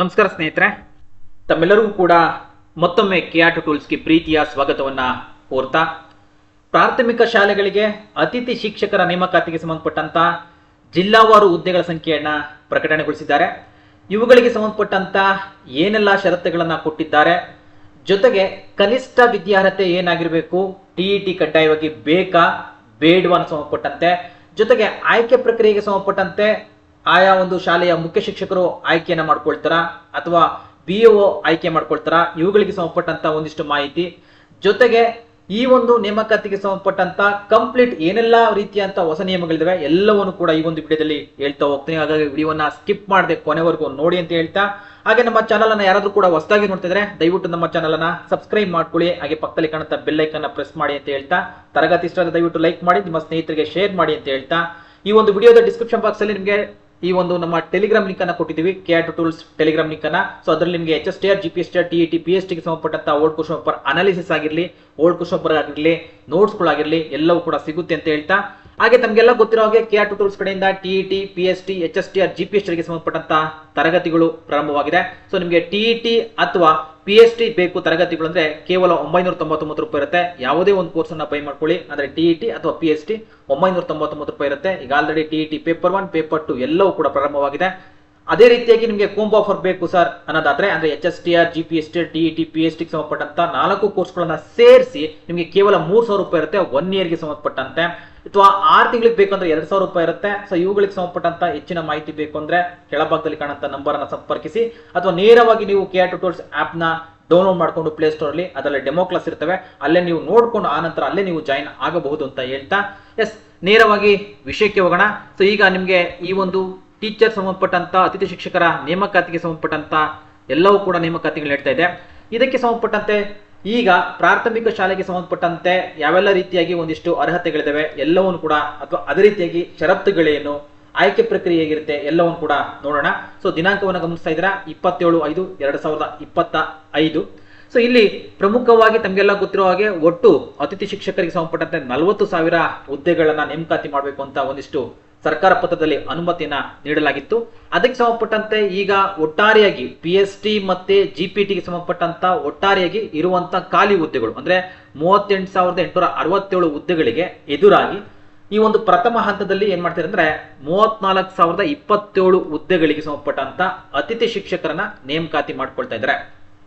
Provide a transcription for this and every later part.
ನಮಸ್ಕಾರ ಸ್ನೇಹಿತರೆ. ತಮ್ಮೆಲ್ಲರಿಗೂ ಕೂಡ ಮತ್ತೊಮ್ಮೆ ಕಿಯಾಟು ಟೂಲ್ಸ್ಗೆ ಪ್ರೀತಿಯ ಸ್ವಾಗತವನ್ನು ಕೋರ್ತಾ, ಪ್ರಾಥಮಿಕ ಶಾಲೆಗಳಿಗೆ ಅತಿಥಿ ಶಿಕ್ಷಕರ ನೇಮಕಾತಿಗೆ ಸಂಬಂಧಪಟ್ಟಂತ ಜಿಲ್ಲಾವಾರು ಹುದ್ದೆಗಳ ಸಂಖ್ಯೆಯನ್ನು ಪ್ರಕಟಣೆಗೊಳಿಸಿದ್ದಾರೆ. ಇವುಗಳಿಗೆ ಸಂಬಂಧಪಟ್ಟಂತ ಏನೆಲ್ಲ ಷರತ್ತುಗಳನ್ನು ಕೊಟ್ಟಿದ್ದಾರೆ, ಜೊತೆಗೆ ಕನಿಷ್ಠ ವಿದ್ಯಾರ್ಹತೆ ಏನಾಗಿರಬೇಕು ಟಿಇಟಿ ಕಡ್ಡಾಯವಾಗಿ ಬೇಕಾ, ಬೇಡವಾ ಸಂಬಂಧಪಟ್ಟಂತೆ, ಜೊತೆಗೆ ಆಯ್ಕೆ ಪ್ರಕ್ರಿಯೆಗೆ ಸಂಬಂಧಪಟ್ಟಂತೆ ಆಯಾ ಒಂದು ಶಾಲೆಯ ಮುಖ್ಯ ಶಿಕ್ಷಕರು ಆಯ್ಕೆಯನ್ನ ಮಾಡ್ಕೊಳ್ತಾರಾ ಅಥವಾ ಬಿ ಒ ಆಯ್ಕೆ ಮಾಡ್ಕೊಳ್ತಾರಾ, ಇವುಗಳಿಗೆ ಸಂಬಂಧಪಟ್ಟಂತ ಒಂದಿಷ್ಟು ಮಾಹಿತಿ. ಜೊತೆಗೆ ಈ ಒಂದು ನೇಮಕಾತಿಗೆ ಸಂಬಂಧಪಟ್ಟಂತ ಕಂಪ್ಲೀಟ್ ಏನೆಲ್ಲ ರೀತಿಯಂತ ಹೊಸ ನಿಯಮಗಳಿದಾವೆ, ಎಲ್ಲವನ್ನು ಕೂಡ ಈ ಒಂದು ವಿಡಿಯೋದಲ್ಲಿ ಹೇಳ್ತಾ ಹೋಗ್ತೀನಿ. ಹಾಗಾಗಿ ವಿಡಿಯೋನ ಸ್ಕಿಪ್ ಮಾಡದೆ ಕೊನೆವರೆಗೂ ನೋಡಿ ಅಂತ ಹೇಳ್ತಾ. ಹಾಗೆ ನಮ್ಮ ಚಾನಲ್ ಅನ್ನ ಯಾರಾದ್ರೂ ಕೂಡ ಹೊಸದಾಗಿ ನೋಡ್ತಿದ್ರೆ ದಯವಿಟ್ಟು ನಮ್ಮ ಚಾನಲ್ ಅನ್ನ ಸಬ್ಸ್ಕ್ರೈಬ್ ಮಾಡ್ಕೊಳ್ಳಿ. ಹಾಗೆ ಪಕ್ಕದಲ್ಲಿ ಕಾಣುತ್ತಾ ಐಕನ್ ಪ್ರೆಸ್ ಮಾಡಿ ಅಂತ ಹೇಳ್ತಾ. ತರಗತಿ ಇಷ್ಟ ದಯವಿಟ್ಟು ಲೈಕ್ ಮಾಡಿ, ನಿಮ್ಮ ಸ್ನೇಹಿತರಿಗೆ ಶೇರ್ ಮಾಡಿ ಅಂತ ಹೇಳ್ತಾ. ಈ ಒಂದು ವಿಡಿಯೋದ ಡಿಸ್ಕ್ರಿಪ್ಷನ್ ಬಾಕ್ಸ್ ಅಲ್ಲಿ ನಿಮಗೆ ಈ ಒಂದು ನಮ್ಮ ಟೆಲಿಗ್ರಾಮ್ ಲಿಂಕ್ ಅನ್ನ ಕೊಟ್ಟಿದ್ದೀವಿ. K R tools Telegram link ಅನ್ನ. ಸೊ ಅದರಲ್ಲಿ ನಿಮಗೆ H S T R G P S T R T T P S ಟಿಗೆ ಸಂಬಂಧಪಟ್ಟಂತ ಓಲ್ಡ್ ಕ್ವಶನ್ ಪೇಪರ್ ಅನಾಲಿಸಿಸ್ ಆಗಿರಲಿ ಓಲ್ಡ್ ಕ್ವಶನ್ ಪೇಪರ್ ಆಗಿರಲಿ ನೋಟ್ಸ್ಗಳಾಗಿರಲಿ ಎಲ್ಲವೂ ಕೂಡ ಸಿಗುತ್ತೆ ಅಂತ ಹೇಳ್ತಾ ಹಾಗೆ ತಮಗೆಲ್ಲ ಗೊತ್ತಿರೋ ಹಾಗೆ ಕೆ ಆರ್ ಟೂಲ್ಸ್ ಕಡೆಯಿಂದ T T P S T H S T R G P S ಟಿಗೆ ಸಂಬಂಧಪಟ್ಟಂತ ತರಗತಿಗಳು ಪ್ರಾರಂಭವಾಗಿದೆ. ಸೊ ನಿಮಗೆ ಟಿ ಟಿ ಅಥವಾ ಪಿ ಎಸ್ ಟಿ ಬೇಕು ತರಗತಿಗಳು ಅಂದ್ರೆ ಕೇವಲ ಒಂಬೈನೂರ ತೊಂಬತ್ತೊಂಬತ್ತು ರೂಪಾಯಿ ಇರುತ್ತೆ. ಯಾವುದೇ ಒಂದು ಕೋರ್ಸ್ ಅನ್ನ ಬೈ ಮಾಡ್ಕೊಳ್ಳಿ. ಅಂದ್ರೆ ಟಿ ಟಿ ಅಥವಾ ಪಿ ಎಸ್ ಟಿ ಒಂಬೈನೂರ ತೊಂಬತ್ತೊಂಬತ್ತು ರೂಪಾಯಿ ಇರುತ್ತೆ. ಈಗ already T T paper one paper two ಎಲ್ಲವೂ ಕೂಡ ಪ್ರಾರಂಭವಾಗಿದೆ. ಅದೇ ರೀತಿಯಾಗಿ ನಿಮಗೆ ಕೋಂಬ್ ಆಫರ್ ಬೇಕು ಸರ್ ಅನ್ನೋದಾದ್ರೆ, ಅಂದ್ರೆ H S T R G P S T T T P S T ಸಂಬಂಧಪಟ್ಟಂತ ನಾಲ್ಕು ಕೋರ್ಸ್ಗಳನ್ನ ಸೇರಿಸಿ ನಿಮಗೆ ಕೇವಲ ಮೂರ್ ಸಾವಿರ ರೂಪಾಯಿ ಇರುತ್ತೆ ಒನ್ ಇಯರ್ಗೆ ಸಂಬಂಧಪಟ್ಟಂತೆ. ಅಥವಾ ಆರು ತಿಂಗಳಿಗೆ ಬೇಕಂದ್ರೆ ಎರಡ್ ಸಾವಿರ ರೂಪಾಯಿ ಇರುತ್ತೆ. ಸೊ ಇವುಗಳಿಗೆ ಸಂಬಂಧಪಟ್ಟಂತ ಹೆಚ್ಚಿನ ಮಾಹಿತಿ ಬೇಕು ಅಂದ್ರೆ ಕೆಳಭಾಗದಲ್ಲಿ ಕಾಣಂತ ನಂಬರ್ ಅನ್ನ ಸಂಪರ್ಕಿಸಿ. ಅಥವಾ ನೇರವಾಗಿ ನೀವು ಕೆ ಆರ್ ಟೂಟೋರ್ಸ್ ಆಪ್ನ ಡೌನ್ಲೋಡ್ ಮಾಡ್ಕೊಂಡು ಪ್ಲೇ ಸ್ಟೋರ್ ಅಲ್ಲಿ ಅದರಲ್ಲಿ ಡೆಮೋ ಕ್ಲಾಸ್ ಇರ್ತವೆ. ಅಲ್ಲೇ ನೀವು ನೋಡ್ಕೊಂಡು ಆ ನಂತರ ಅಲ್ಲೇ ನೀವು ಜಾಯಿನ್ ಆಗಬಹುದು ಅಂತ ಹೇಳ್ತಾ. ಎಸ್ ನೇರವಾಗಿ ವಿಷಯಕ್ಕೆ ಹೋಗೋಣ. ಸೊ ಈಗ ನಿಮಗೆ ಈ ಒಂದು ಟೀಚರ್ ಸಂಬಂಧಪಟ್ಟಂತ, ಅತಿಥಿ ಶಿಕ್ಷಕರ ನೇಮಕಾತಿಗೆ ಸಂಬಂಧಪಟ್ಟಂತ ಎಲ್ಲವೂ ಕೂಡ ನೇಮಕಾತಿಗಳು ಹೇಳ್ತಾ ಇದೆ. ಇದಕ್ಕೆ ಸಂಬಂಧಪಟ್ಟಂತೆ ಈಗ ಪ್ರಾಥಮಿಕ ಶಾಲೆಗೆ ಸಂಬಂಧಪಟ್ಟಂತೆ ಯಾವೆಲ್ಲ ರೀತಿಯಾಗಿ ಒಂದಿಷ್ಟು ಅರ್ಹತೆಗಳಿದಾವೆ ಎಲ್ಲವನ್ನು ಕೂಡ ಅಥವಾ ಅದೇ ರೀತಿಯಾಗಿ ಷರತ್ತುಗಳೇನು, ಆಯ್ಕೆ ಪ್ರಕ್ರಿಯೆ ಹೇಗಿರುತ್ತೆ ಎಲ್ಲವನ್ನು ಕೂಡ ನೋಡೋಣ. ಸೊ ದಿನಾಂಕವನ್ನು ಗಮನಿಸ್ತಾ ಇದ್ದೀರಾ? ಇಪ್ಪತ್ತೇಳು ಐದು, ಎರಡು ಸಾವಿರದ ಇಪ್ಪತ್ತ ಐದು. ಸೊ ಇಲ್ಲಿ ಪ್ರಮುಖವಾಗಿ ತಮಗೆಲ್ಲ ಗೊತ್ತಿರೋ ಹಾಗೆ ಒಟ್ಟು ಅತಿಥಿ ಶಿಕ್ಷಕರಿಗೆ ಸಂಬಂಧಪಟ್ಟಂತೆ ನಲವತ್ತು ಸಾವಿರ ಹುದ್ದೆಗಳನ್ನ ನೇಮಕಾತಿ ಮಾಡಬೇಕು ಅಂತ ಒಂದಿಷ್ಟು ಸರ್ಕಾರ ಪತ್ರದಲ್ಲಿ ಅನುಮತಿಯನ್ನ ನೀಡಲಾಗಿತ್ತು. ಅದಕ್ಕೆ ಸಂಬಂಧಪಟ್ಟಂತೆ ಈಗ ಒಟ್ಟಾರೆಯಾಗಿ ಪಿ ಎಸ್ ಟಿ ಮತ್ತೆ ಜಿ ಪಿ ಟಿಗೆ ಸಂಬಂಧಪಟ್ಟಂತ ಒಟ್ಟಾರೆಯಾಗಿ ಇರುವಂತ ಖಾಲಿ ಹುದ್ದೆಗಳು, ಅಂದ್ರೆ ಮೂವತ್ತೆಂಟು ಸಾವಿರದ ಎಂಟುನೂರ ಅರವತ್ತೇಳು ಹುದ್ದೆಗಳಿಗೆ ಎದುರಾಗಿ ಈ ಒಂದು ಪ್ರಥಮ ಹಂತದಲ್ಲಿ ಏನ್ ಮಾಡ್ತಾರೆ ಅಂದ್ರೆ ಮೂವತ್ನಾಲ್ಕು ಸಾವಿರದ ಇಪ್ಪತ್ತೇಳು ಹುದ್ದೆಗಳಿಗೆ ಸಂಬಂಧಪಟ್ಟಂತ ಅತಿಥಿ ಶಿಕ್ಷಕರನ್ನ ನೇಮಕಾತಿ ಮಾಡ್ಕೊಳ್ತಾ ಇದ್ದಾರೆ.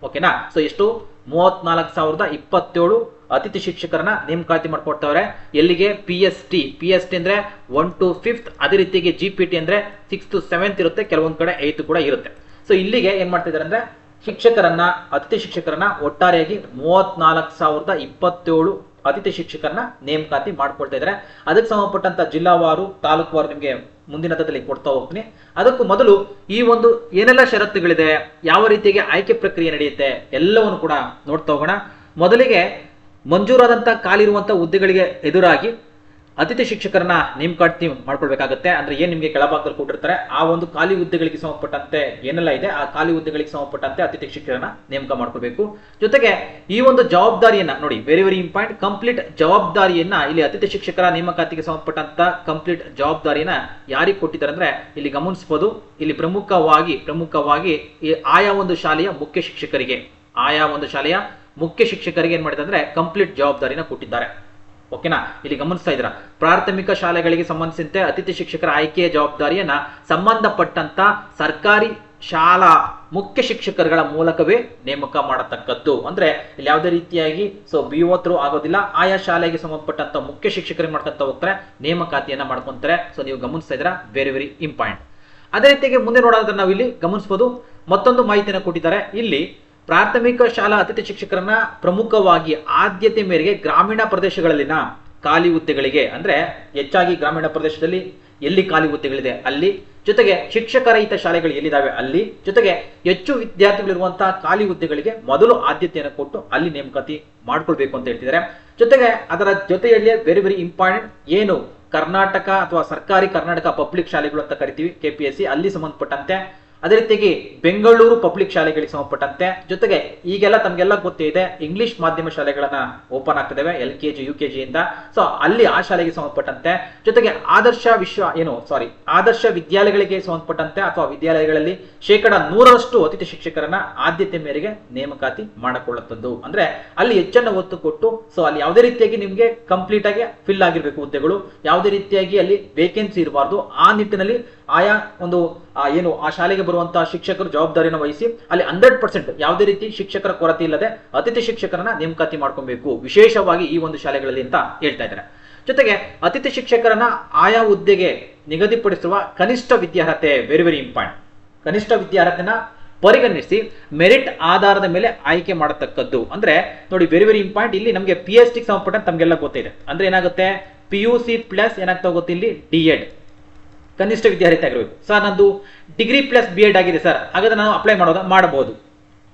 ಓಕೆನಾ ಸೊ ಎಷ್ಟು? ಮೂವತ್ನಾಲ್ಕು ಸಾವಿರದ ಇಪ್ಪತ್ತೇಳು ಅತಿಥಿ ಶಿಕ್ಷಕರನ್ನ ನೇಮಕಾತಿ ಮಾಡ್ಕೊಡ್ತಾವ್ರೆ. ಎಲ್ಲಿಗೆ? P S T P S T ಅಂದ್ರೆ ಒನ್ ಟು ಫಿಫ್ತ್ ಅದೇ ರೀತಿಗೆ ಜಿ ಪಿ ಟಿ ಅಂದ್ರೆ ಸಿಕ್ಸ್ ಟು ಸೆವೆಂತ್ ಇರುತ್ತೆ. ಕೆಲವೊಂದ್ ಕಡೆ ಏತ್ ಕೂಡ ಇರುತ್ತೆ. ಸೊ ಇಲ್ಲಿಗೆ ಏನ್ ಮಾಡ್ತಿದ್ದಾರೆ ಅಂದ್ರೆ ಶಿಕ್ಷಕರನ್ನ, ಅತಿಥಿ ಶಿಕ್ಷಕರನ್ನ ಒಟ್ಟಾರೆಯಾಗಿ ಮೂವತ್ನಾಲ್ಕು ಸಾವಿರದ ಇಪ್ಪತ್ತೇಳು ಅತಿಥಿ ಶಿಕ್ಷಕರನ್ನ ನೇಮಕಾತಿ ಮಾಡ್ಕೊಳ್ತಾ ಇದ್ದಾರೆ ಅದಕ್ಕೆ ಸಂಬಂಧಪಟ್ಟಂತ ಜಿಲ್ಲಾವಾರು ತಾಲೂಕುವಾರು ನಿಮಗೆ ಮುಂದಿನ ಹಂತದಲ್ಲಿ ಕೊಡ್ತಾ ಹೋಗ್ತೀನಿ. ಅದಕ್ಕೂ ಮೊದಲು ಈ ಒಂದು ಏನೆಲ್ಲ ಷರತ್ತುಗಳಿದೆ, ಯಾವ ರೀತಿಯಾಗಿ ಆಯ್ಕೆ ಪ್ರಕ್ರಿಯೆ ನಡೆಯುತ್ತೆ ಎಲ್ಲವನ್ನು ಕೂಡ ನೋಡ್ತಾ ಹೋಗೋಣ. ಮೊದಲಿಗೆ ಮಂಜೂರಾದಂತ ಕಾಲಿರುವಂಥ ಹುದ್ದೆಗಳಿಗೆ ಎದುರಾಗಿ ಅತಿಥಿ ಶಿಕ್ಷಕರನ್ನ ನೇಮಕಾತಿ ಮಾಡ್ಕೊಳ್ಬೇಕಾಗತ್ತೆ. ಅಂದ್ರೆ ಏನ್ ನಿಮಗೆ ಕೆಳಭಾಗದಲ್ಲಿ ಕೊಟ್ಟಿರ್ತಾರೆ, ಆ ಒಂದು ಖಾಲಿ ಹುದ್ದೆಗಳಿಗೆ ಸಂಬಂಧಪಟ್ಟಂತೆ ಏನೆಲ್ಲ ಇದೆ, ಆ ಖಾಲಿ ಹುದ್ದೆಗಳಿಗೆ ಸಂಬಂಧಪಟ್ಟಂತೆ ಅತಿಥಿ ಶಿಕ್ಷಕರನ್ನ ನೇಮಕ ಮಾಡ್ಕೋಬೇಕು ಜೊತೆಗೆ ಈ ಒಂದು ಜವಾಬ್ದಾರಿಯನ್ನ ನೋಡಿ ವೆರಿ ವೆರಿ ಇಂಪಾರ್ಟೆಂಟ್ ಕಂಪ್ಲೀಟ್ ಜವಾಬ್ದಾರಿಯನ್ನ ಇಲ್ಲಿ ಅತಿಥಿ ಶಿಕ್ಷಕರ ನೇಮಕಾತಿಗೆ ಸಂಬಂಧಪಟ್ಟಂತ ಕಂಪ್ಲೀಟ್ ಜವಾಬ್ದಾರಿಯನ್ನ ಯಾರಿಗೆ ಕೊಟ್ಟಿದ್ದಾರೆ ಅಂದ್ರೆ ಇಲ್ಲಿ ಗಮನಿಸಬಹುದು ಇಲ್ಲಿ ಪ್ರಮುಖವಾಗಿ ಪ್ರಮುಖವಾಗಿ ಆಯಾ ಒಂದು ಶಾಲೆಯ ಮುಖ್ಯ ಶಿಕ್ಷಕರಿಗೆ, ಆಯಾ ಒಂದು ಶಾಲೆಯ ಮುಖ್ಯ ಶಿಕ್ಷಕರಿಗೆ ಏನ್ ಅಂದ್ರೆ ಕಂಪ್ಲೀಟ್ ಜವಾಬ್ದಾರಿನ ಕೊಟ್ಟಿದ್ದಾರೆ. ಓಕೆನಾ? ಇಲ್ಲಿ ಗಮನಿಸ್ತಾ ಇದ್ದೀರಾ? ಪ್ರಾಥಮಿಕ ಶಾಲೆಗಳಿಗೆ ಸಂಬಂಧಿಸಿದಂತೆ ಅತಿಥಿ ಶಿಕ್ಷಕರ ಆಯ್ಕೆಯ ಜವಾಬ್ದಾರಿಯನ್ನ ಸಂಬಂಧಪಟ್ಟಂತ ಸರ್ಕಾರಿ ಶಾಲಾ ಮುಖ್ಯ ಶಿಕ್ಷಕರುಗಳ ಮೂಲಕವೇ ನೇಮಕ ಮಾಡತಕ್ಕದ್ದು. ಅಂದ್ರೆ ಇಲ್ಲಿ ಯಾವುದೇ ರೀತಿಯಾಗಿ ಸೊ ಬಿ ಥ್ರೂ ಆಗೋದಿಲ್ಲ. ಆಯಾ ಶಾಲೆಗೆ ಸಂಬಂಧಪಟ್ಟಂತ ಮುಖ್ಯ ಶಿಕ್ಷಕರಿಗೆ ಮಾಡ್ಕೊಂತ ಹೋಗ್ತಾರೆ? ನೇಮಕಾತಿಯನ್ನ ಮಾಡ್ಕೊಂತಾರೆ. ಸೊ ನೀವು ಗಮನಿಸ್ತಾ ಇದ್ರ ವೆರಿ ವೆರಿ ಇಂಪಾರ್ಟೆಂಟ್ ಅದೇ ರೀತಿಯಾಗಿ ಮುಂದೆ ನೋಡೋದ್ರೆ ನಾವು ಇಲ್ಲಿ ಗಮನಿಸಬಹುದು ಮತ್ತೊಂದು ಮಾಹಿತಿಯನ್ನು ಕೊಟ್ಟಿದ್ದಾರೆ. ಇಲ್ಲಿ ಪ್ರಾಥಮಿಕ ಶಾಲಾ ಅತಿಥಿ ಶಿಕ್ಷಕರನ್ನ ಪ್ರಮುಖವಾಗಿ ಆದ್ಯತೆ ಮೇರೆಗೆ ಗ್ರಾಮೀಣ ಪ್ರದೇಶಗಳಲ್ಲಿನ ಖಾಲಿ ಹುದ್ದೆಗಳಿಗೆ, ಅಂದ್ರೆ ಹೆಚ್ಚಾಗಿ ಗ್ರಾಮೀಣ ಪ್ರದೇಶದಲ್ಲಿ ಎಲ್ಲಿ ಖಾಲಿ ಹುದ್ದೆಗಳಿದೆ ಅಲ್ಲಿ, ಜೊತೆಗೆ ಶಿಕ್ಷಕರಹಿತ ಶಾಲೆಗಳು ಎಲ್ಲಿದ್ದಾವೆ ಅಲ್ಲಿ, ಜೊತೆಗೆ ಹೆಚ್ಚು ವಿದ್ಯಾರ್ಥಿಗಳಿರುವಂತಹ ಖಾಲಿ ಹುದ್ದೆಗಳಿಗೆ ಮೊದಲು ಆದ್ಯತೆಯನ್ನು ಕೊಟ್ಟು ಅಲ್ಲಿ ನೇಮಕಾತಿ ಮಾಡ್ಕೊಳ್ಬೇಕು ಅಂತ ಹೇಳ್ತಿದ್ದಾರೆ. ಜೊತೆಗೆ ಅದರ ಜೊತೆಯಲ್ಲಿ ವೆರಿ ವೆರಿ ಇಂಪಾರ್ಟೆಂಟ್ ಏನು ಕರ್ನಾಟಕ ಅಥವಾ ಸರ್ಕಾರಿ ಕರ್ನಾಟಕ ಪಬ್ಲಿಕ್ ಶಾಲೆಗಳು ಅಂತ ಕರಿತೀವಿ ಕೆ ಪಿ ಎಸ್ ಸಿ ಅಲ್ಲಿ ಸಂಬಂಧಪಟ್ಟಂತೆ ಅದೇ ರೀತಿಯಾಗಿ ಬೆಂಗಳೂರು ಪಬ್ಲಿಕ್ ಶಾಲೆಗಳಿಗೆ ಸಂಬಂಧಪಟ್ಟಂತೆ, ಜೊತೆಗೆ ಈಗೆಲ್ಲ ತಮಗೆಲ್ಲ ಗೊತ್ತಿದೆ ಇಂಗ್ಲಿಷ್ ಮಾಧ್ಯಮ ಶಾಲೆಗಳನ್ನ open ಆಗ್ತಿದ್ದಾವೆ L K G U K ಜಿಯಿಂದ so ಅಲ್ಲಿ ಆ ಶಾಲೆಗೆ ಸಂಬಂಧಪಟ್ಟಂತೆ, ಜೊತೆಗೆ ಆದರ್ಶ ವಿಶ್ವ ಏನು ಸಾರಿ ಆದರ್ಶ ವಿದ್ಯಾಲಯಗಳಿಗೆ ಸಂಬಂಧಪಟ್ಟಂತೆ ಅಥವಾ ವಿದ್ಯಾಲಯಗಳಲ್ಲಿ ಶೇಕಡ ನೂರರಷ್ಟು ಅತಿಥಿ ಶಿಕ್ಷಕರನ್ನ ಆದ್ಯತೆ ಮೇರೆಗೆ ನೇಮಕಾತಿ ಮಾಡಿಕೊಳ್ಳುತ್ತದ್ದು. ಅಂದ್ರೆ ಅಲ್ಲಿ ಹೆಚ್ಚನ್ನು ಒತ್ತು ಕೊಟ್ಟು ಸೊ ಅಲ್ಲಿ ಯಾವುದೇ ರೀತಿಯಾಗಿ ನಿಮ್ಗೆ ಕಂಪ್ಲೀಟ್ ಆಗಿ ಫಿಲ್ ಆಗಿರ್ಬೇಕು ಹುದ್ದೆಗಳು, ಯಾವುದೇ ರೀತಿಯಾಗಿ ಅಲ್ಲಿ ವೇಕೆನ್ಸಿ ಇರಬಾರ್ದು, ಆ ನಿಟ್ಟಿನಲ್ಲಿ ಆಯಾ ಒಂದು ಏನು, ಆ ಶಾಲೆಗೆ ಬರುವಂತಹ ಶಿಕ್ಷಕರು ಜವಾಬ್ದಾರಿಯನ್ನು ವಹಿಸಿ ಅಲ್ಲಿ ಹಂಡ್ರೆಡ್ ಪರ್ಸೆಂಟ್ ಯಾವುದೇ ರೀತಿ ಶಿಕ್ಷಕರ ಕೊರತೆ ಇಲ್ಲದೆ ಅತಿಥಿ ಶಿಕ್ಷಕರನ್ನ ನೇಮಕಾತಿ ಮಾಡ್ಕೊಬೇಕು. ವಿಶೇಷವಾಗಿ ಈ ಒಂದು ಶಾಲೆಗಳಲ್ಲಿ ಅಂತ ಹೇಳ್ತಾ ಇದ್ದಾರೆ. ಜೊತೆಗೆ ಅತಿಥಿ ಶಿಕ್ಷಕರನ್ನ ಆಯಾ ಹುದ್ದೆಗೆ ನಿಗದಿಪಡಿಸಿರುವ ಕನಿಷ್ಠ ವಿದ್ಯಾರ್ಹತೆ ವೆರಿ ವೆರಿ ಇಂಪಾರ್ಟೆಂಟ್ ಕನಿಷ್ಠ ವಿದ್ಯಾರ್ಹತೆನ ಪರಿಗಣಿಸಿ ಮೆರಿಟ್ ಆಧಾರದ ಮೇಲೆ ಆಯ್ಕೆ ಮಾಡತಕ್ಕದ್ದು. ಅಂದ್ರೆ ನೋಡಿ ವೆರಿ ವೆರಿ ಇಂಪಾರ್ಟೆಂಟ್ ಇಲ್ಲಿ ನಮಗೆ ಪಿ ಎಚ್ ಡಿ ಸಂಬಂಧಪಟ್ಟಂತೆ ತಮಗೆಲ್ಲ ಗೊತ್ತಿದೆ ಅಂದ್ರೆ ಏನಾಗುತ್ತೆ? ಪಿ ಯು ಸಿ ಪ್ಲಸ್ ಏನಾಗ್ತಾ ಗೊತ್ತಿಲ್ಲಿ ಡಿ ಎಡ್ ಕನಿಷ್ಠ ವಿದ್ಯಾರ್ಥಿ ಆಗಿರಬೇಕು. ಸರ್, ನಂದು ಡಿಗ್ರಿ ಪ್ಲಸ್ ಬಿ ಎಡ್ ಆಗಿದೆ ಸರ್. ಹಾಗಾದ್ರೆ ನಾನು ಅಪ್ಲೈ ಮಾಡೋದು? ಮಾಡಬಹುದು.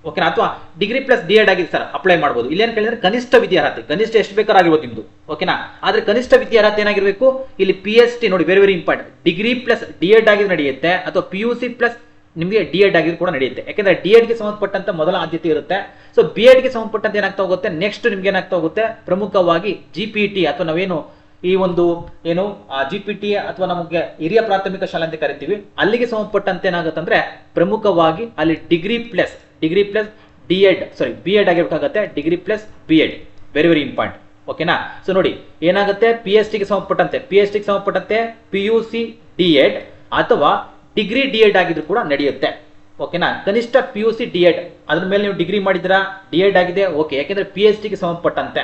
ಓಕೆನಾ ಅಥವಾ ಡಿಗ್ರಿ ಪ್ಲಸ್ ಡಿ ಎಡ್ ಆಗಿದೆ ಸರ್. ಅಪ್ಲೈ ಮಾಡಬಹುದು. ಇಲ್ಲೇನು ಕೇಳಿದ್ರೆ ಕನಿಷ್ಠ ವಿದ್ಯಾರ್ಹತೆ. ಕನಿಷ್ಠ ಎಷ್ಟು ಬೇಕಾದ್ರೂ ಆಗಿರ್ಬೋದು ನಿಮ್ದು. ಓಕೆನಾ ಆದ್ರೆ ಕನಿಷ್ಠ ವಿದ್ಯಾರ್ಹತೆ ಏನಾಗಿರಬೇಕು? ಇಲ್ಲಿ ಪಿ ಎಸ್ ಟಿ ನೋಡಿ very very important degree plus D Ed ಆಗಿದ್ರೆ ನಡೆಯುತ್ತೆ, ಅಥವಾ ಪಿ ಯು ಸಿ ಪ್ಲಸ್ ನಿಮಗೆ ಡಿ ಎಡ್ ಆಗಿದ್ರು ಕೂಡ ನಡೆಯುತ್ತೆ. ಯಾಕಂದ್ರೆ ಡಿ ಎಡ್ಗೆ ಸಂಬಂಧಪಟ್ಟಂತ ಮೊದಲ ಆದ್ಯತೆ ಇರುತ್ತೆ. ಸೊ ಬಿ ಎಡ್ಗೆ ಸಂಬಂಧಪಟ್ಟಂತ ಏನಾಗ್ತಾ ಹೋಗುತ್ತೆ? ನೆಕ್ಸ್ಟ್ ನಿಮ್ಗೆ ಏನಾಗ್ತಾ ಹೋಗುತ್ತೆ? ಪ್ರಮುಖವಾಗಿ ಜಿ ಪಿ ಟಿ ಅಥವಾ ನಾವೇನು ಈ ಒಂದು ಏನು ಜಿ ಪಿ ಟಿ ಅಥವಾ ನಮಗೆ ಹಿರಿಯ ಪ್ರಾಥಮಿಕ ಶಾಲೆ ಅಂತ ಕರಿತೀವಿ, ಅಲ್ಲಿಗೆ ಸಂಬಂಧಪಟ್ಟಂತೆ ಏನಾಗುತ್ತೆ ಅಂದ್ರೆ ಪ್ರಮುಖವಾಗಿ ಅಲ್ಲಿ degree plus degree plus D Ed sorry B Ed ಆಗಿರ್ಬೇಕಾಗತ್ತೆ degree plus B Ed very very important ಓಕೆನಾ ಸೊ ನೋಡಿ, ಏನಾಗುತ್ತೆ? ಪಿ ಎಚ್ ಡಿಗೆ ಸಂಬಂಧಪಟ್ಟಂತೆ ಪಿ ಎಚ್ ಡಿಗೆ ಸಂಬಂಧಪಟ್ಟಂತೆ P U C D Ed ಅಥವಾ ಡಿಗ್ರಿ ಡಿ ಎಡ್ ಆಗಿದ್ರು ಕೂಡ ನಡೆಯುತ್ತೆ. ಓಕೆನಾ ಕನಿಷ್ಠ P U C D Ed ಅದ್ರ ಮೇಲೆ ನೀವು ಡಿಗ್ರಿ ಮಾಡಿದ್ರಾ ಡಿ ಎಡ್ ಆಗಿದೆ? ಓಕೆ ಯಾಕೆಂದ್ರೆ ಪಿ ಎಚ್ ಡಿಗೆ ಸಂಬಂಧಪಟ್ಟಂತೆ.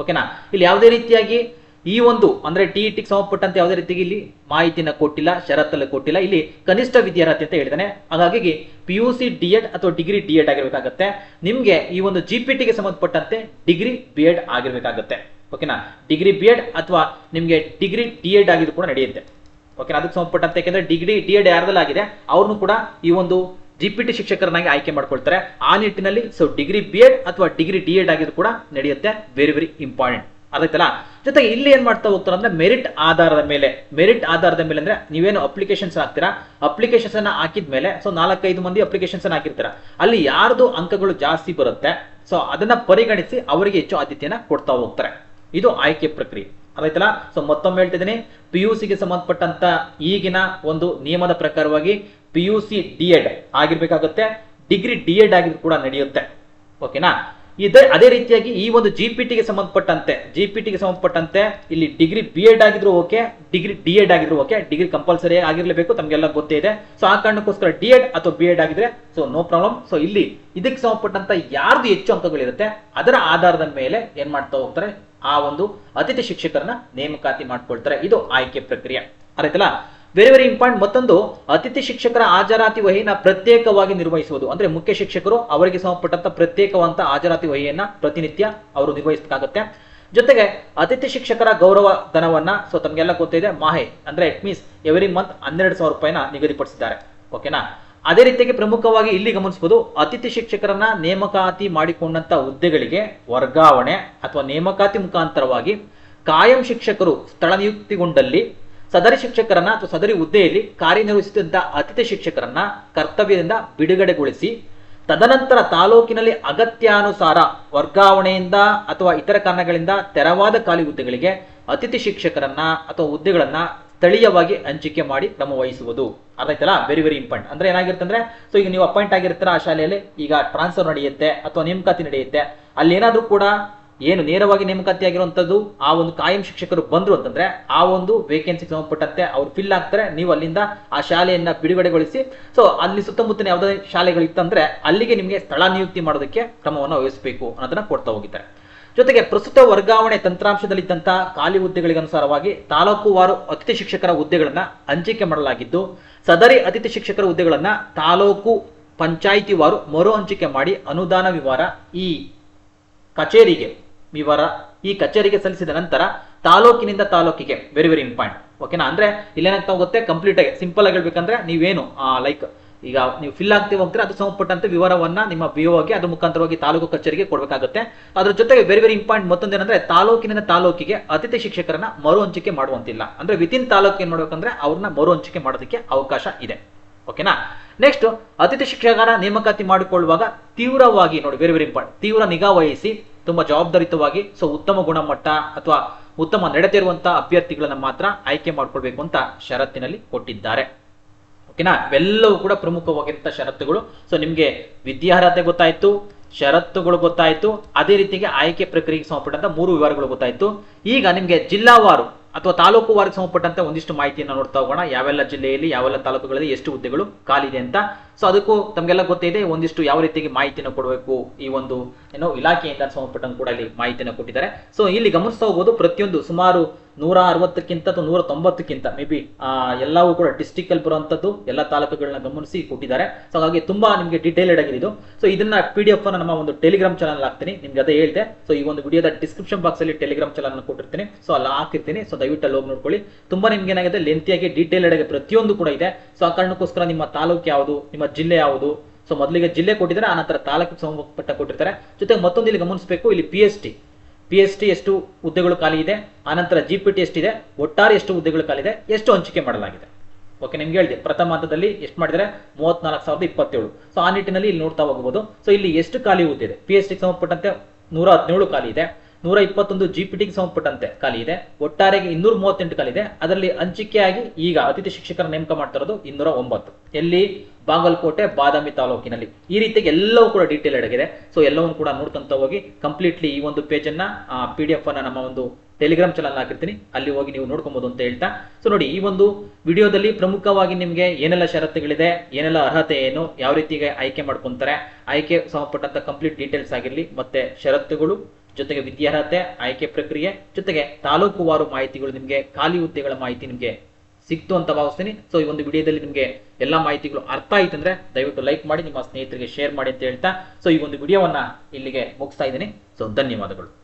ಓಕೆನಾ ಇಲ್ಲಿ ಯಾವುದೇ ರೀತಿಯಾಗಿ ಈ ಒಂದು, ಅಂದ್ರೆ ಟಿ ಟಿಗೆ ಸಂಬಂಧಪಟ್ಟಂತೆ ಯಾವುದೇ ರೀತಿಗೆ ಇಲ್ಲಿ ಮಾಹಿತಿನ ಕೊಟ್ಟಿಲ್ಲ ಷರತ್ತಲ್ಲಿ ಕೊಟ್ಟಿಲ್ಲ. ಇಲ್ಲಿ ಕನಿಷ್ಠ ವಿದ್ಯಾರ್ಥಿ ಅಂತ ಹೇಳಿದಾನೆ. ಹಾಗಾಗಿ P U C D Ed ಅಥವಾ ಡಿಗ್ರಿ ಡಿ ಎಡ್ ಆಗಿರ್ಬೇಕಾಗತ್ತೆ. ನಿಮ್ಗೆ ಈ ಒಂದು ಜಿ ಪಿ ಟಿಗೆ ಸಂಬಂಧಪಟ್ಟಂತೆ ಡಿಗ್ರಿ ಬಿ ಎಡ್ ಆಗಿರ್ಬೇಕಾಗತ್ತೆ. ಓಕೆನಾ ಡಿಗ್ರಿ ಬಿ ಎಡ್ ಅಥವಾ ನಿಮ್ಗೆ ಡಿಗ್ರಿ ಡಿ ಎಡ್ ಆಗಿದ್ರು ಕೂಡ ನಡೆಯುತ್ತೆ. ಓಕೆನಾ ಅದಕ್ಕೆ ಸಂಬಂಧಪಟ್ಟಂತೆ, ಯಾಕೆಂದ್ರೆ ಡಿಗ್ರಿ ಡಿ ಎಡ್ ಯಾರ್ದೆಲ್ಲ ಆಗಿದೆ, ಅವ್ರನ್ನು ಕೂಡ ಈ ಒಂದು ಜಿ ಪಿ ಟಿ ಶಿಕ್ಷಕರನ್ನಾಗಿ ಆಯ್ಕೆ ಮಾಡ್ಕೊಳ್ತಾರೆ. ಆ ನಿಟ್ಟಿನಲ್ಲಿ ಸೊ ಡಿಗ್ರಿ ಬಿ ಎಡ್ ಅಥವಾ ಡಿಗ್ರಿ ಡಿ ಎಡ್ ಆಗಿದ್ರು ಕೂಡ ನಡೆಯುತ್ತೆ. ವೆರಿ ವೆರಿ ಇಂಪಾರ್ಟೆಂಟ್ ಅದಾಯ್ತಲ್ಲ ಜೊತೆಗೆ ಇಲ್ಲಿ ಏನ್ ಮಾಡ್ತಾ ಹೋಗ್ತಾರೆ ಅಂದ್ರೆ ಮೆರಿಟ್ ಆಧಾರದ ಮೇಲೆ ಮೆರಿಟ್ ಆಧಾರದ ಮೇಲೆ ಅಂದ್ರೆ ನೀವೇನು ಅಪ್ಲಿಕೇಶನ್ಸ್ ಹಾಕ್ತೀರಾ? ಅಪ್ಲಿಕೇಶನ್ಸ್ ಅನ್ನ ಹಾಕಿದ ಮೇಲೆ ಸೊ ನಾಲ್ಕೈದು ಮಂದಿ ಅಪ್ಲಿಕೇಶನ್ಸ್ ಅನ್ನ ಹಾಕಿರ್ತೀರಾ. ಅಲ್ಲಿ ಯಾರ್ದು ಅಂಕಗಳು ಜಾಸ್ತಿ ಬರುತ್ತೆ ಸೊ ಅದನ್ನ ಪರಿಗಣಿಸಿ ಅವರಿಗೆ ಹೆಚ್ಚು ಆದ್ಯತೆಯನ್ನ ಕೊಡ್ತಾ ಹೋಗ್ತಾರೆ. ಇದು ಆಯ್ಕೆ ಪ್ರಕ್ರಿಯೆ. ಅದಾಯ್ತಲ್ಲ ಸೊ ಮತ್ತೊಮ್ಮೆ ಹೇಳ್ತಿದ್ದೀನಿ ಪಿ ಯು ಸಿಗೆ ಸಂಬಂಧಪಟ್ಟಂತ ಈಗಿನ ಒಂದು ನಿಯಮದ ಪ್ರಕಾರವಾಗಿ P U C D Ed ಆಗಿರ್ಬೇಕಾಗುತ್ತೆ degree D Ed ಆಗಿ ಕೂಡ ನಡೆಯುತ್ತೆ. ಓಕೆನಾ ಇದೇ, ಅದೇ ರೀತಿಯಾಗಿ ಈ ಒಂದು ಜಿ ಪಿ ಟಿಗೆ ಸಂಬಂಧಪಟ್ಟಂತೆ ಜಿ ಪಿ ಟಿಗೆ ಸಂಬಂಧಪಟ್ಟಂತೆ ಇಲ್ಲಿ ಡಿಗ್ರಿ ಬಿ ಎಡ್ ಆಗಿದ್ರು ಓಕೆ ಡಿಗ್ರಿ ಡಿ ಎಡ್ ಆಗಿದ್ರು ಓಕೆ ಡಿಗ್ರಿ ಕಂಪಲ್ಸರಿ ಆಗಿರ್ಲೇಬೇಕು, ತಮಗೆಲ್ಲ ಗೊತ್ತೇ ಇದೆ. ಸೊ ಆ ಕಾರಣಕ್ಕೋಸ್ಕರ ಡಿ ಎಡ್ ಅಥವಾ ಬಿ ಎಡ್ ಆಗಿದ್ರೆ ಸೊ ನೋ ಪ್ರಾಬ್ಲಮ್ ಸೊ ಇಲ್ಲಿ ಇದಕ್ಕೆ ಸಂಬಂಧಪಟ್ಟಂತ ಯಾರ್ದು ಹೆಚ್ಚು ಅಂಕಗಳಿರುತ್ತೆ, ಅದರ ಆಧಾರದ ಮೇಲೆ ಏನ್ ಮಾಡ್ತಾ ಹೋಗ್ತಾರೆ, ಆ ಒಂದು ಅತಿಥಿ ಶಿಕ್ಷಕರನ್ನ ನೇಮಕಾತಿ ಮಾಡ್ಕೊಳ್ತಾರೆ. ಇದು ಆಯ್ಕೆ ಪ್ರಕ್ರಿಯೆ. ಅರ್ಥಾಯ್ತಲ್ಲ ವೆರಿ ವೆರಿ ಇಂಪಾರ್ಟೆಂಟ್ ಮತ್ತೊಂದು, ಅತಿಥಿ ಶಿಕ್ಷಕರ ಹಾಜರಾತಿ ವಹಿನ ಪ್ರತ್ಯೇಕವಾಗಿ ನಿರ್ವಹಿಸುವುದು. ಅಂದ್ರೆ ಮುಖ್ಯ ಶಿಕ್ಷಕರು ಅವರಿಗೆ ಸಂಬಂಧಪಟ್ಟಂತ ಪ್ರತ್ಯೇಕವಂತ ಹಾಜರಾತಿ ವಹಿಯನ್ನ ಪ್ರತಿನಿತ್ಯ ಅವರು ನಿರ್ವಹಿಸಬೇಕಾಗತ್ತೆ. ಜೊತೆಗೆ ಅತಿಥಿ ಶಿಕ್ಷಕರ ಗೌರವ ಧನವನ್ನ ಸೊ ತಮಗೆಲ್ಲ ಗೊತ್ತಿದೆ, ಮಾಹೆ, ಅಂದ್ರೆ ಇಟ್ ಮೀನ್ಸ್ ಎವ್ರಿ ಮಂತ್ ಹನ್ನೆರಡು ಸಾವಿರ ರೂಪಾಯಿನ ನಿಗದಿಪಡಿಸಿದ್ದಾರೆ. ಓಕೆನಾ ಅದೇ ರೀತಿಯಾಗಿ ಪ್ರಮುಖವಾಗಿ ಇಲ್ಲಿ ಗಮನಿಸಬಹುದು, ಅತಿಥಿ ಶಿಕ್ಷಕರನ್ನ ನೇಮಕಾತಿ ಮಾಡಿಕೊಂಡಂತ ಹುದ್ದೆಗಳಿಗೆ ವರ್ಗಾವಣೆ ಅಥವಾ ನೇಮಕಾತಿ ಮುಖಾಂತರವಾಗಿ ಕಾಯಂ ಶಿಕ್ಷಕರು ಸ್ಥಳ ನಿಯುಕ್ತಿಗೊಂಡಲ್ಲಿ ಸದರಿ ಶಿಕ್ಷಕರನ್ನ ಅಥವಾ ಸದರಿ ಹುದ್ದೆಯಲ್ಲಿ ಕಾರ್ಯನಿರ್ವಹಿಸುತ್ತಿದ್ದ ಅತಿಥಿ ಶಿಕ್ಷಕರನ್ನ ಕರ್ತವ್ಯದಿಂದ ಬಿಡುಗಡೆಗೊಳಿಸಿ, ತದನಂತರ ತಾಲೂಕಿನಲ್ಲಿ ಅಗತ್ಯಾನುಸಾರ ವರ್ಗಾವಣೆಯಿಂದ ಅಥವಾ ಇತರ ಕಾರಣಗಳಿಂದ ತೆರವಾದ ಖಾಲಿ ಹುದ್ದೆಗಳಿಗೆ ಅತಿಥಿ ಶಿಕ್ಷಕರನ್ನ ಅಥವಾ ಹುದ್ದೆಗಳನ್ನ ಸ್ಥಳೀಯವಾಗಿ ಹಂಚಿಕೆ ಮಾಡಿ ಕ್ರಮ ವಹಿಸುವುದು. ಅರ್ಥಾಯ್ತಲ್ಲ ವೆರಿ ವೆರಿ ಇಂಪಾರ್ಟೆಂಟ್ ಅಂದ್ರೆ ಏನಾಗಿರುತ್ತೆ ಅಂದ್ರೆ ಸೊ ಈಗ ನೀವು ಅಪಾಯಿಂಟ್ ಆಗಿರ್ತೀರ ಆ ಶಾಲೆಯಲ್ಲಿ, ಈಗ ಟ್ರಾನ್ಸ್ಫರ್ ನಡೆಯುತ್ತೆ ಅಥವಾ ನೇಮಕಾತಿ ನಡೆಯುತ್ತೆ. ಅಲ್ಲಿ ಏನಾದರೂ ಕೂಡ ಏನು ನೇರವಾಗಿ ನೇಮಕಾತಿ ಆಗಿರುವಂತದ್ದು ಆ ಒಂದು ಕಾಯಂ ಶಿಕ್ಷಕರು ಬಂದರು ಅಂತಂದ್ರೆ, ಆ ಒಂದು ವೇಕೆನ್ಸಿಗೆ ಸಂಬಂಧಪಟ್ಟಂತೆ ಅವ್ರು ಫಿಲ್ ಆಗ್ತಾರೆ. ನೀವು ಅಲ್ಲಿಂದ ಆ ಶಾಲೆಯನ್ನ ಬಿಡುಗಡೆಗೊಳಿಸಿ. ಸೊ ಅಲ್ಲಿ ಸುತ್ತಮುತ್ತಲಿನ ಯಾವುದೇ ಶಾಲೆಗಳು ಇತ್ತಂದ್ರೆ ಅಲ್ಲಿಗೆ ನಿಮಗೆ ಸ್ಥಳ ನಿಯುಕ್ತಿ ಮಾಡೋದಕ್ಕೆ ಕ್ರಮವನ್ನು ವಹಿಸಬೇಕು ಅನ್ನೋದನ್ನ ಕೊಡ್ತಾ ಹೋಗಿದ್ದಾರೆ. ಜೊತೆಗೆ ಪ್ರಸ್ತುತ ವರ್ಗಾವಣೆ ತಂತ್ರಾಂಶದಲ್ಲಿದ್ದಂತಹ ಖಾಲಿ ಹುದ್ದೆಗಳಿಗೆ ಅನುಸಾರವಾಗಿ ತಾಲೂಕುವಾರು ಅತಿಥಿ ಶಿಕ್ಷಕರ ಹುದ್ದೆಗಳನ್ನು ಹಂಚಿಕೆ ಮಾಡಲಾಗಿದ್ದು, ಸದರಿ ಅತಿಥಿ ಶಿಕ್ಷಕರ ಹುದ್ದೆಗಳನ್ನು ತಾಲೂಕು ಪಂಚಾಯಿತಿವಾರು ಮರು ಹಂಚಿಕೆ ಮಾಡಿ ಅನುದಾನ ವಿವರ ಈ ಕಚೇರಿಗೆ ವಿವರ ಈ ಕಚೇರಿಗೆ ಸಲ್ಲಿಸಿದ ನಂತರ ತಾಲೂಕಿನಿಂದ ತಾಲೂಕಿಗೆ. ವೆರಿ ವೆರಿ ಇಂಪಾರ್ಟೆಂಟ್ ಓಕೆನಾ ಅಂದ್ರೆ ಇಲ್ಲೇನಾಗ್ತಾ ಹೋಗುತ್ತೆ? ಕಂಪ್ಲೀಟ್ ಆಗಿ ಸಿಂಪಲ್ ಆಗಿ ಹೇಳ್ಬೇಕಂದ್ರೆ ನೀವೇನು ಲೈಕ್ ಈಗ ನೀವು ಫಿಲ್ ಆಗ್ತೀವಿ ಹೋಗ್ತೀರಾ ಅದು ಸಂಬಂಧಪಟ್ಟಂತೆ ವಿವರವನ್ನ ನಿಮ್ಮ ಬಿಒಗೆ ಅದ್ರ ಮುಖಾಂತರವಾಗಿ ತಾಲೂಕು ಕಚೇರಿಗೆ ಕೊಡಬೇಕಾಗುತ್ತೆ. ಅದ್ರ ಜೊತೆಗೆ ವೆರಿ ವೆರಿ ಇಂಪಾರ್ಟೆಂಟ್ ಮತ್ತೊಂದೇನಂದ್ರೆ ತಾಲೂಕಿನಿಂದ ತಾಲೂಕಿಗೆ ಅತಿಥಿ ಶಿಕ್ಷಕರನ್ನ ಮರು ಹಂಚಿಕೆ ಮಾಡುವಂತಿಲ್ಲ. ಅಂದ್ರೆ ವಿತಿನ್ ತಾಲೂಕು ಏನ್ ಮಾಡ್ಬೇಕಂದ್ರೆ ಅವ್ರನ್ನ ಮರು ಹಂಚಿಕೆ ಮಾಡೋದಕ್ಕೆ ಅವಕಾಶ ಇದೆ. ಓಕೆನಾ ನೆಕ್ಸ್ಟ್ ಅತಿಥಿ ಶಿಕ್ಷಕರ ನೇಮಕಾತಿ ಮಾಡಿಕೊಳ್ಳುವಾಗ ತೀವ್ರವಾಗಿ ನೋಡಿ ವೆರಿ ವೆರಿ ಇಂಪಾರ್ಟೆಂಟ್ ತೀವ್ರ ನಿಗಾ ವಹಿಸಿ ತುಂಬಾ ಜವಾಬ್ದಾರಿತವಾಗಿ ಸೊ ಉತ್ತಮ ಗುಣಮಟ್ಟ ಅಥವಾ ಉತ್ತಮ ನಡತೆ ಇರುವಂತಹ ಅಭ್ಯರ್ಥಿಗಳನ್ನ ಮಾತ್ರ ಆಯ್ಕೆ ಮಾಡ್ಕೊಳ್ಬೇಕು ಅಂತ ಷರತ್ತಿನಲ್ಲಿ ಕೊಟ್ಟಿದ್ದಾರೆ. ಓಕೆನಾ ಇವೆಲ್ಲವೂ ಕೂಡ ಪ್ರಮುಖವಾಗಿರುವಂತಹ ಷರತ್ತುಗಳು. ಸೊ ನಿಮ್ಗೆ ವಿದ್ಯಾರ್ಹತೆ ಗೊತ್ತಾಯ್ತು, ಷರತ್ತುಗಳು ಗೊತ್ತಾಯ್ತು, ಅದೇ ರೀತಿಗೆ ಆಯ್ಕೆ ಪ್ರಕ್ರಿಯೆಗೆ ಸಂಬಂಧಪಟ್ಟಂತ ಮೂರು ವಿವರಗಳು ಗೊತ್ತಾಯ್ತು. ಈಗ ನಿಮ್ಗೆ ಜಿಲ್ಲಾವಾರು ಅಥವಾ ತಾಲೂಕು ವಾರಿಗೆ ಸಂಬಂಧಪಟ್ಟಂತೆ ಒಂದಿಷ್ಟು ಮಾಹಿತಿಯನ್ನು ನೋಡ್ತಾ ಹೋಗೋಣ. ಯಾವೆಲ್ಲ ಜಿಲ್ಲೆಯಲ್ಲಿ, ಯಾವೆಲ್ಲ ತಾಲೂಕುಗಳಲ್ಲಿ ಎಷ್ಟು ಹುದ್ದೆಗಳು ಖಾಲಿದೆ ಅಂತ. ಸೊ ಅದಕ್ಕೂ ತಮಗೆಲ್ಲ ಗೊತ್ತಿದೆ ಒಂದಿಷ್ಟು ಯಾವ ರೀತಿಯಾಗಿ ಮಾಹಿತಿಯನ್ನು ಕೊಡಬೇಕು ಈ ಒಂದು, ಏನೋ, ಇಲಾಖೆಯಿಂದ ಸಂಬಂಧಪಟ್ಟಂಗೆ ಕೂಡ ಇಲ್ಲಿ ಮಾಹಿತಿಯನ್ನು ಕೊಟ್ಟಿದ್ದಾರೆ. ಸೊ ಇಲ್ಲಿ ಗಮನಿಸ್ತಾ ಹೋಗ್ಬೋದು, ಪ್ರತಿಯೊಂದು ಸುಮಾರು ನೂರ ಅರವತ್ತಕ್ಕಿಂತ ಅಥವಾ ನೂರ ತೊಂಬತ್ತಕ್ಕಿಂತ ಮೇ ಬಿ ಎಲ್ಲವೂ ಕೂಡ ಡಿಸ್ಟಿಕ್ ಅಲ್ಲಿ ಬರುವಂತದ್ದು, ಎಲ್ಲ ತಾಲೂಕುಗಳನ್ನ ಗಮನಿಸಿ ಕೊಟ್ಟಿದ್ದಾರೆ. ಸೊ ಹಾಗಾಗಿ ತುಂಬಾ ನಿಮಗೆ ಡೀಟೇಲ್ಡ್ ಆಗಿದೆ ಇದು. ಸೊ ಇದನ್ನ ಪಿ ಡಿ ಎಫ್ ನಮ್ಮ ಒಂದು ಟೆಲಿಗ್ರಾಮ್ ಚಾನಲ್ ಹಾಕ್ತೀನಿ. ನಿಮ್ಗೆ ಅದೇ ಹೇಳಿದೆ ಸೊ ಈ ಒಂದು ವಿಡಿಯೋದ ಡಿಸ್ಕ್ರಿಪ್ಷನ್ ಬಾಕ್ಸ್ ಅಲ್ಲಿ ಟೆಲಿಗ್ರಾಮ್ ಚಾನಲ್ ಕೊಟ್ಟಿರ್ತೀನಿ. ಸೊ ಅಲ್ಲಿ ಹಾಕಿರ್ತೀನಿ. ಸೊ ದಯವಿಟ್ಟು ಅಲ್ಲಿ ಹೋಗಿ ನೋಡ್ಕೊಳ್ಳಿ. ತುಂಬಾ ನಿಮ್ಗೆ ಏನಾಗಿದೆ ಲೆಂತಿಯಾಗಿ ಡೀಟೇಲ್ಡ್ ಆಗಿ ಪ್ರತಿಯೊಂದು ಕೂಡ ಇದೆ. ಸೊ ಆ ಕಾರಣಕ್ಕೋಸ್ಕರ ನಿಮ್ಮ ತಾಲೂಕು ಯಾವುದು, ನಿಮ್ಮ ಜಿಲ್ಲೆ ಯಾವುದು? ಸೊ ಮೊದಲಿಗೆ ಜಿಲ್ಲೆ ಕೊಟ್ಟಿದ್ದಾರೆ ಆನಂತರ ತಾಲೂಕಿಗೆ ಸಂಬಂಧಪಟ್ಟ ಕೊಟ್ಟಿರ್ತಾರೆ. ಜೊತೆಗೆ ಮತ್ತೊಂದು ಇಲ್ಲಿ ಗಮನಿಸಬೇಕು, ಇಲ್ಲಿ P S T P S T ಎಷ್ಟು ಹುದ್ದೆಗಳು ಖಾಲಿ ಇದೆ? ಆನಂತರ ಜಿ ಪಿ ಟಿ ಎಷ್ಟಿದೆ? ಒಟ್ಟಾರೆ ಎಷ್ಟು ಹುದ್ದೆಗಳು ಖಾಲಿ ಇದೆ? ಎಷ್ಟು ಹಂಚಿಕೆ ಮಾಡಲಾಗಿದೆ? ಓಕೆ ನಿಮ್ಗೆ ಹೇಳಿದೆ. ಪ್ರಥಮ ಹಂತದಲ್ಲಿ ಎಷ್ಟು ಮಾಡಿದರೆ ಮೂವತ್ನಾಲ್ಕು ಸಾವಿರದ ಇಪ್ಪತ್ತೇಳು. ಸೊ ಆ ನಿಟ್ಟಿನಲ್ಲಿ ಇಲ್ಲಿ ನೋಡ್ತಾ ಹೋಗಬಹುದು ಸೊ ಇಲ್ಲಿ ಎಷ್ಟು ಖಾಲಿ ಹುದ್ದೆ ಇದೆ? ಪಿ ಎಸ್ ಟಿಗೆ ಸಂಬಂಧಪಟ್ಟಂತೆ ನೂರ ಹದಿನೇಳು ಖಾಲಿ ಇದೆ. ನೂರ ಇಪ್ಪತ್ತೊಂದು ಜಿ ಪಿ ಟಿಗೆ ಸಂಬಂಧಪಟ್ಟಂತೆ ಖಾಲಿ ಇದೆ. ಒಟ್ಟಾರೆಗೆ ಇನ್ನೂರ ಮೂವತ್ತೆಂಟು ಖಾಲಿ ಇದೆ. ಅದರಲ್ಲಿ ಹಂಚಿಕೆಯಾಗಿ ಈಗ ಅತಿಥಿ ಶಿಕ್ಷಕರ ನೇಮಕ ಮಾಡ್ತಿರೋದು ಇನ್ನೂರ ಒಂಬತ್ತು ಎಲ್ಲಿ? ಬಾಗಲಕೋಟೆ, ಬಾದಾಮಿ ತಾಲೂಕಿನಲ್ಲಿ. ಈ ರೀತಿಯಾಗಿ ಎಲ್ಲವೂ ಕೂಡ ಡೀಟೇಲ್ ಆಗಿದೆ ಸೊ ಎಲ್ಲವನ್ನು ಕೂಡ ನೋಡ್ಕೊಂತ ಹೋಗಿ ಕಂಪ್ಲೀಟ್ಲಿ ಈ ಒಂದು ಪೇಜ್ ಅನ್ನ ಪಿ ಡಿ ಎಫ್ ಅನ್ನ ನಮ್ಮ ಒಂದು ಟೆಲಿಗ್ರಾಮ್ ಚಾನಲ್ ಹಾಕಿರ್ತೀನಿ. ಅಲ್ಲಿ ಹೋಗಿ ನೀವು ನೋಡ್ಕೊಬಹುದು ಅಂತ ಹೇಳ್ತಾ. ಸೊ ನೋಡಿ ಈ ಒಂದು ವಿಡಿಯೋದಲ್ಲಿ ಪ್ರಮುಖವಾಗಿ ನಿಮಗೆ ಏನೆಲ್ಲ ಷರತ್ತುಗಳಿದೆ, ಏನೆಲ್ಲ ಅರ್ಹತೆ ಏನು, ಯಾವ ರೀತಿಗೆ ಆಯ್ಕೆ ಮಾಡ್ಕೊಂತಾರೆ, ಆಯ್ಕೆ ಸಂಬಂಧಪಟ್ಟಂತ ಕಂಪ್ಲೀಟ್ ಡೀಟೇಲ್ಸ್ ಆಗಿರಲಿ, ಮತ್ತೆ ಷರತ್ತುಗಳು ಜೊತೆಗೆ ವಿದ್ಯಾರ್ಹತೆ, ಆಯ್ಕೆ ಪ್ರಕ್ರಿಯೆ, ಜೊತೆಗೆ ತಾಲೂಕುವಾರು ಮಾಹಿತಿಗಳು ನಿಮಗೆ, ಖಾಲಿ ಹುದ್ದೆಗಳ ಮಾಹಿತಿ ನಿಮಗೆ ಸಿಕ್ತು ಅಂತ ಭಾವಿಸ್ತೀನಿ. ಸೊ ಈ ಒಂದು ವಿಡಿಯೋದಲ್ಲಿ ನಿಮಗೆ ಎಲ್ಲ ಮಾಹಿತಿಗಳು ಅರ್ಥ ಆಯ್ತು ಅಂದ್ರೆ ದಯವಿಟ್ಟು ಲೈಕ್ ಮಾಡಿ, ನಿಮ್ಮ ಸ್ನೇಹಿತರಿಗೆ ಶೇರ್ ಮಾಡಿ ಅಂತ ಹೇಳ್ತಾ. ಸೊ ಈ ಒಂದು ವಿಡಿಯೋವನ್ನ ಇಲ್ಲಿಗೆ ಮುಗಿಸ್ತಾ ಇದ್ದೀನಿ. ಸೊ ಧನ್ಯವಾದಗಳು.